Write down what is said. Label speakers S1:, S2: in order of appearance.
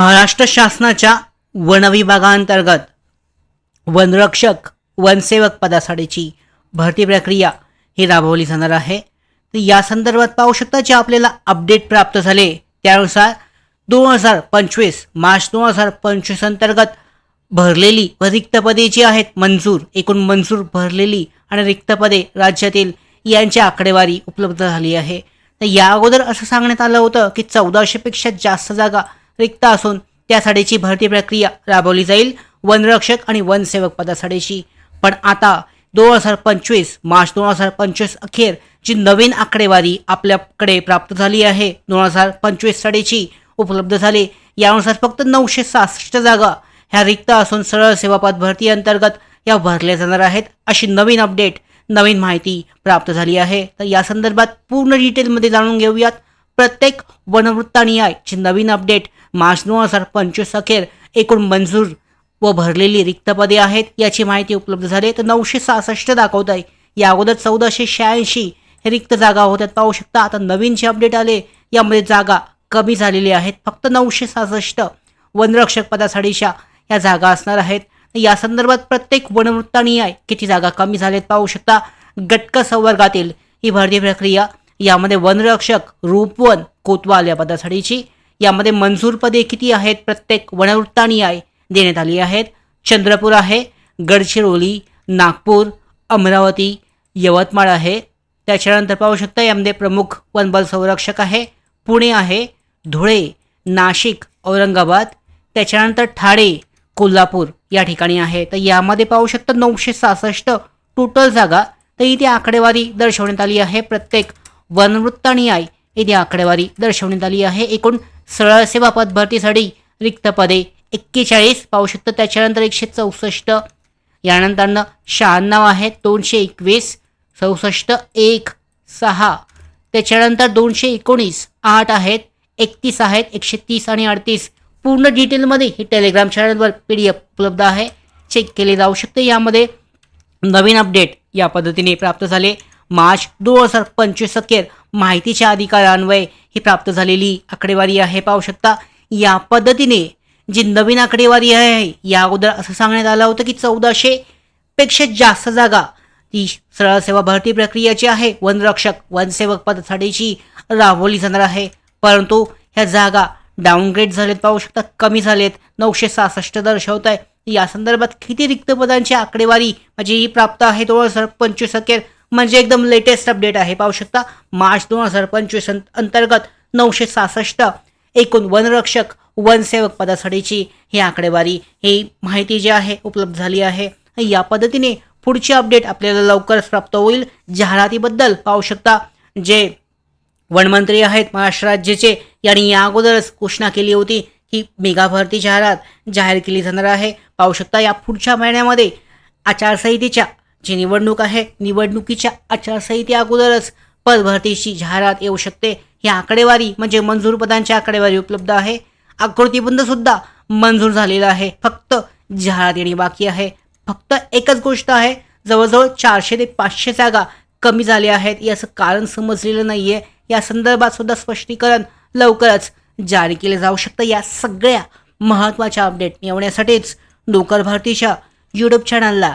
S1: महाराष्ट्र शासनाच्या वन विभागांतर्गत वनरक्षक वनसेवक पदासाठीची भरती प्रक्रिया ही राबवली जाणार आहे. तर या संदर्भात पाहू शकता जे आपल्याला अपडेट प्राप्त झाले त्यानुसार दोन हजार पंचवीस मार्च दोन हजार पंचवीस अंतर्गत भरलेली व रिक्त पदे जी आहेत मंजूर एकूण मंजूर भरलेली आणि रिक्त पदे राज्यातील यांची आकडेवारी उपलब्ध झाली आहे. तर या अगोदर असं सांगण्यात आलं होतं की चौदाशेपेक्षा जास्त जागा रिक्त असून त्यासाठीची भरती प्रक्रिया राबवली जाईल वनरक्षक आणि वनसेवक पदासाठीची. पण आता दोन हजार पंचवीस मार्च दोन हजार पंचवीस अखेर जी नवीन आकडेवारी आपल्याकडे प्राप्त झाली आहे दोन हजार पंचवीस साठीची उपलब्ध झाली. यानुसार फक्त नऊशे सहासष्ट जागा ह्या रिक्त असून सरळ सेवापद भरती अंतर्गत या भरल्या जाणार आहेत अशी नवीन अपडेट नवीन माहिती प्राप्त झाली आहे. तर या संदर्भात पूर्ण डिटेलमध्ये जाणून घेऊयात. प्रत्येक वनवृत्तानिहाय ची नवीन अपडेट. मार्च हजार पंचवीस अखेर एकूण मंजूर व भरलेली रिक्त पदे आहेत. याची माहिती उपलब्ध झाली तर नऊशे सहासष्ट दाखवत आहे. या अगोदर चौदाशे शहाऐंशी हे रिक्त जागा होत्या. पाहू शकता आता नवीन जे अपडेट आले यामध्ये जागा कमी झालेली आहेत. फक्त नऊशे सहासष्ट वनरक्षक पदासाठीच्या या जागा असणार आहेत. या संदर्भात प्रत्येक वनवृत्तानियाय किती जागा कमी झाल्यात पाहू शकता. गटक संवर्गातील ही भरती प्रक्रिया यामध्ये वनरक्षक रूपवन कोतवाल या पदासाठीची यामध्ये मंजूर पदे किती आहेत? प्रत्येक वनवृत्तानिहाय देण्यात आली आहेत. चंद्रपूर आहे गडचिरोली नागपूर अमरावती यवतमाळ आहे. त्याच्यानंतर पाहू शकता यामध्ये प्रमुख वनबल संरक्षक आहे पुणे आहे धुळे नाशिक औरंगाबाद त्याच्यानंतर ठाणे कोल्हापूर या ठिकाणी आहे. तर यामध्ये पाहू शकता नऊशे सहासष्ट टोटल जागा. तर इथे आकडेवारी दर्शवण्यात आली आहे. प्रत्येक वनवृत्त आणि आय येथे आकडेवारी दर्शवण्यात आली आहे. एकूण सरळ सेवा पद भरतीसाठी रिक्त पदे एक्केचाळीस पाहू शकतं त्याच्यानंतर एकशे चौसष्ट. यानंतरनं शहाण्णव आहेत दोनशे एकवीस चौसष्ट एक सहा. त्याच्यानंतर दोनशे एकोणीस आठ आहेत एकतीस आहेत एकशे तीस आणि अडतीस. पूर्ण डिटेलमध्ये हे टेलिग्राम चॅनलवर पी डी एफ उपलब्ध आहे. चेक केले जाऊ शकते. यामध्ये नवीन अपडेट या पद्धतीने प्राप्त झाले. मार्च दोन हजार पंचवीस अखेर माहितीच्या अधिकारान्वये ही प्राप्त झालेली आकडेवारी आहे. पाहू शकता या पद्धतीने जी नवीन आकडेवारी आहे या अगोदर असं सांगण्यात आलं होतं की चौदाशे पेक्षा जास्त जागा ती सरळ सेवा भरती प्रक्रियाची आहे. वनरक्षक वनसेवक पदासाठीची राबवली जाणार आहे. परंतु ह्या जागा डाऊनग्रेड झालेत. पाहू शकता कमी झालेत. नऊशे सहासष्ट दर्शवत आहे या संदर्भात किती रिक्त पदांची आकडेवारी म्हणजे ही प्राप्त आहे? दोन हजार पंचवीस अखेर म्हणजे एकदम लेटेस्ट अपडेट आहे. पाहू शकता मार्च दोन हजार पंचवीस अंतर्गत नऊशे सहासष्ट एकूण वनरक्षक वनसेवक पदासाठीची ही आकडेवारी ही माहिती जी आहे उपलब्ध झाली आहे. या पद्धतीने पुढची अपडेट आपल्याला लवकरच प्राप्त होईल. जाहिरातीबद्दल पाहू शकता जे वनमंत्री आहेत महाराष्ट्र राज्याचे यांनी या अगोदरच घोषणा केली होती की मेगा भरती जाहिरात जाहीर केली जाणार आहे. पाहू शकता या पुढच्या महिन्यामध्ये आचारसंहितेच्या जी निवडणूक आहे निवडणुकीच्या आचारसंहिते अगोदरच पदभरतीची जाहिरात येऊ शकते. ही आकडेवारी म्हणजे मंजूर पदांची आकडेवारी उपलब्ध आहे. आकृतीबंधसुद्धा मंजूर झालेला आहे. फक्त जाहिरात येणे बाकी आहे. फक्त एकच गोष्ट आहे जवळजवळ चारशे ते पाचशे जागा कमी झाल्या आहेत. याचं कारण समजलेलं नाही आहे या संदर्भात सुद्धा स्पष्टीकरण लवकरच जारी केलं जाऊ शकतं. या सगळ्या महत्त्वाच्या अपडेट मिळवण्यासाठीच डोकर भारतीच्या यूट्यूब चॅनलला